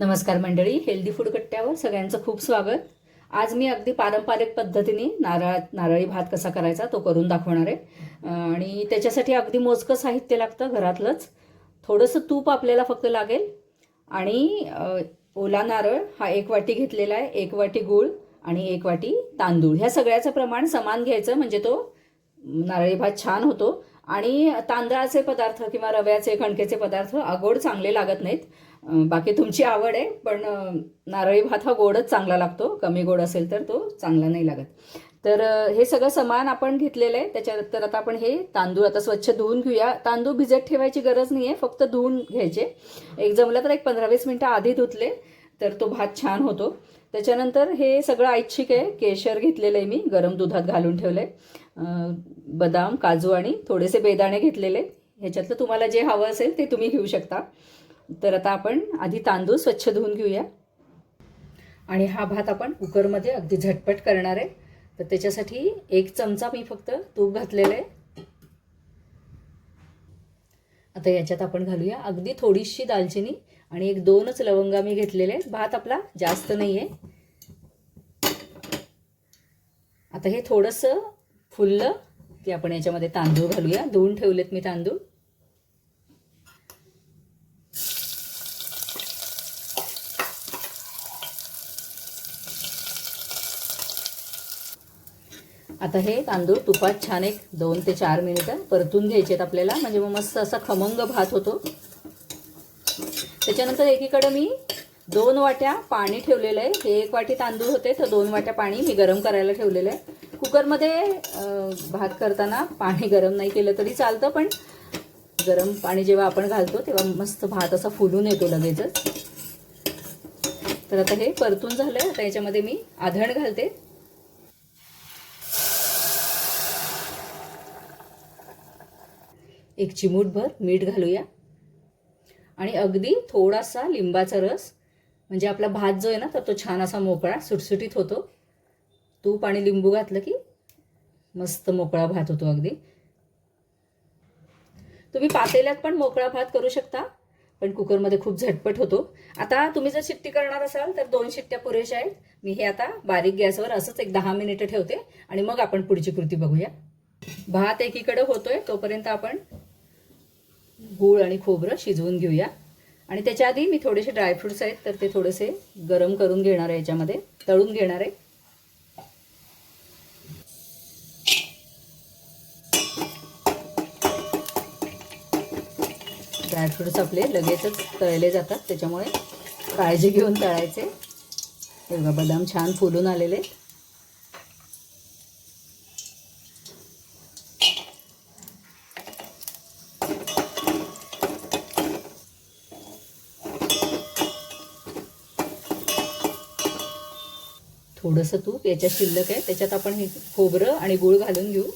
नमस्कार मंडळी healthy food कट्ट्यावर सगळ्यांचं खूप स्वागत. आज मी अगदी पारंपरिक पद्धतीने नारळ नारळी भात कसा करायचा तो करून दाखवणार आहे. आणि त्याच्यासाठी अगदी मोजकं साहित्य लागतं घरातलंच. थोडंसं तूप आपल्याला फक्त लागेल. आणि ओला नारळ हा एक वाटी घेतलेला आहे एक वाटी गूळ आणि एक वाटी तांदूळ. ह्या सगळ्याचं प्रमाण समान घ्यायचं म्हणजे तो नारळी भात छान होतो. आणि तांदळाचे पदार्थ किंवा रव्याचे कणकेचे पदार्थ अगोड चांगले लागत नाहीत. बाकी तुमची आवड आहे पण नारळी भात हा गोडच चांगला लागतो. कमी गोड असेल तर तो चांगला नाही लागत. तर हे सगळं समान आपण घेतलेलं आहे. त्याच्यानंतर आता आपण हे तांदूळ आता स्वच्छ धुवून घेऊया. तांदूळ भिजत ठेवायची गरज नाही आहे फक्त धुवून घ्यायचे. एक जमलं तर एक पंधरा वीस मिनटं आधी धुतले तर तो भात छान होतो. त्याच्यानंतर हे सगळं ऐच्छिक आहे. केशर घेतलेलं आहे मी गरम दुधात घालून ठेवलं आहे बदाम काजू आणि थोडेसे बेदाणे घेतलेले. आहेत. ह्याच्यातलं तुम्हाला जे हवं असेल ते तुम्ही घेऊ शकता. तर आता आपण आधी तांदूळ स्वच्छ धुवून घेऊया. आणि हा भात आपण कुकरमध्ये अगदी झटपट करणार आहे. तर त्याच्यासाठी एक चमचा मी फक्त तूप घातलेलं आहे. आता याच्यात आपण घालूया अगदी थोडीशी दालचिनी आणि एक दोनच लवंगा मी घेतलेले. आहेत भात आपला जास्त नाही आहे आता हे थोडंसं फुललं की आपण याच्यामध्ये तांदूळ घालूया. धुवून ठेवलेत मी तांदूळ. आता हे तांदूळ तुपात छान एक दोन ते चार मिनिटं परतून घ्यायचे आहेत आपल्याला. म्हणजे मग मस्त असा खमंग भात होतो. त्याच्यानंतर एकीकडे मी दोन वाट्या पाणी ठेवलेलं आहे. हे एक वाटी तांदूळ होते तर दोन वाट्या पाणी मी गरम करायला ठेवलेलं आहे. कुकरमध्ये भात करताना पाणी गरम नाही केलं तरी चालतं पण गरम पाणी जेव्हा आपण घालतो तेव्हा मस्त भात असा फुलून येतो लगेचच. तर आता हे परतून झालं आहे आता याच्यामध्ये मी आधण घालते. एक चिमूटभर मीठ घालूया. आणि अगदी थोडासा लिंबाचा रस म्हणजे आपला भात जो आहे ना तर तो छान असा मोकळा सुटसुटीत होतो. तूप आणि लिंबू घातलं की मस्त मोकळा भात होतो अगदी. तुम्ही पातेल्यात पण मोकळा भात करू शकता पण कुकरमध्ये खूप झटपट होतो. आता तुम्ही जर शिट्टी करणार असाल तर दोन शिट्ट्या पुरेशा आहेत. मी हे आता बारीक गॅसवर असंच एक दहा मिनिटं ठेवते आणि मग आपण पुढची कृती बघूया. भात एकीकडे होतोय तोपर्यंत आपण गूळ आणि खोबरं शिजवून घेऊया. आणि त्याच्या आधी मी थोडेसे ड्रायफ्रुट्स आहेत तर ते थोडेसे गरम करून घेणार आहे याच्यामध्ये तळून घेणार आहे. ड्रायफ्रुट्स आपले लगेचच तळले जातात. त्याच्यामुळे काळजी घेऊन तळायचे. हे बघा बदाम छान फुलून आलेले थोडंसं तूप याच्यात शिल्लक आहे. त्याच्यात आपण हे खोबरं आणि गूळ घालून घेऊ.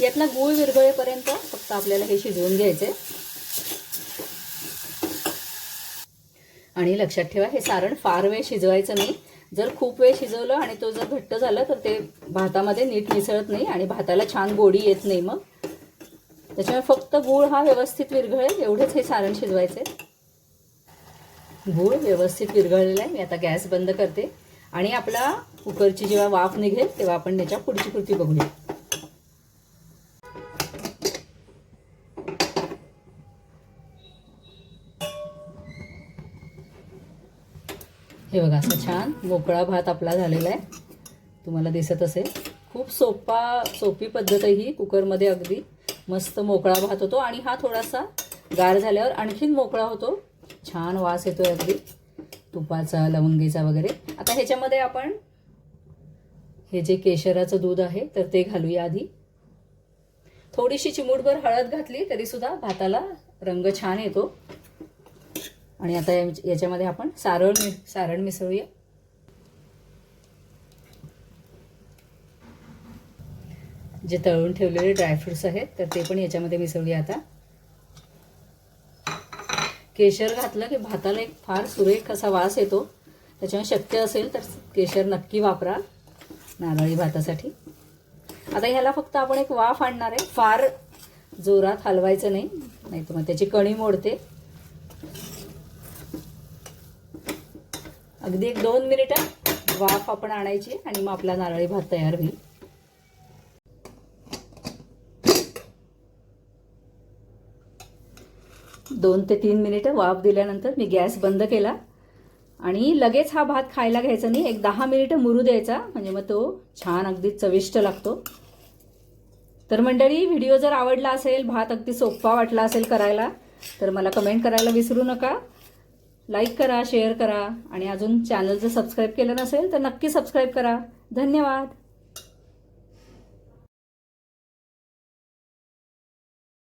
यातला गूळ विरघळेपर्यंत फक्त आपल्याला हे शिजवून घ्यायचे. आणि लक्षात ठेवा हे सारण फार वेळ शिजवायचं नाही. जर खूप वेळ शिजवलं आणि तो जर घट्ट झाला तर ते भातामध्ये नीट मिसळत नाही आणि भाताला छान गोडी येत नाही मग. त्याच्यामुळे फक्त गूळ हा व्यवस्थित विरघळेल एवढेच हे सारण शिजवायचे. गूळ व्यवस्थित विरघळलेला आहे मी आता गॅस बंद करते. आणि आपला कुकरची जेव्हा वाफ निघेल तेव्हा आपण त्याच्या पुढची कृती बघूया. हे बघा असं छान मोकळा भात आपला झालेला आहे. तुम्हाला दिसत असेल. खूप सोपा सोपी पद्धत आहे ही कुकरमध्ये अगदी. मस्त मोकळा भात होतो आणि हा थोडासा गार झाल्यावर आणखीन मोकळा होतो. छान वास येतो अगदी. तुपाचा लवंगीचा वगैरे. आता ह्याच्यामध्ये आपण हे जे केशराचं दूध आहे तर ते घालूया आधी. थोडीशी चिमूटभर हळद घातली तरीसुद्धा भाताला रंग छान येतो. आणि आता या- याच्यामध्ये आपण सारण मि सारण मिसळूया. जे तळून ठेवलेले ड्रायफ्रुट्स आहेत तर ते पण याच्यामध्ये मिसळूया आता. केशर घातलं की भाताला एक फार सुरेख असा वास येतो. त्याच्यामुळे शक्य असेल तर केशर नक्की वापरा नारळी भातासाठी. आता ह्याला फक्त आपण एक वाफ आणणार आहे. फार जोरात हलवायचं नाही नाही तर मग त्याची कणी मोडते. अगदी एक दोन मिनिटं वाफ आपण आणायची आणि मग आपला नारळी भात तयार होईल. दोन ते तीन मिनिटं वाफ दिल्यानंतर मी गॅस बंद केला. आणि लगेच हा भात खायला घ्यायचा नाही एक दहा मिनिटं मुरू द्यायचा म्हणजे मग तो छान अगदी चविष्ट लागतो. तर मंडळी व्हिडिओ जर आवडला असेल भात अगदी सोपा वाटला असेल करायला तर मला कमेंट करायला विसरू नका. लाईक करा शेअर करा आणि अजून चॅनल जर सबस्क्राईब केलं नसेल तर नक्की सबस्क्राईब करा. धन्यवाद.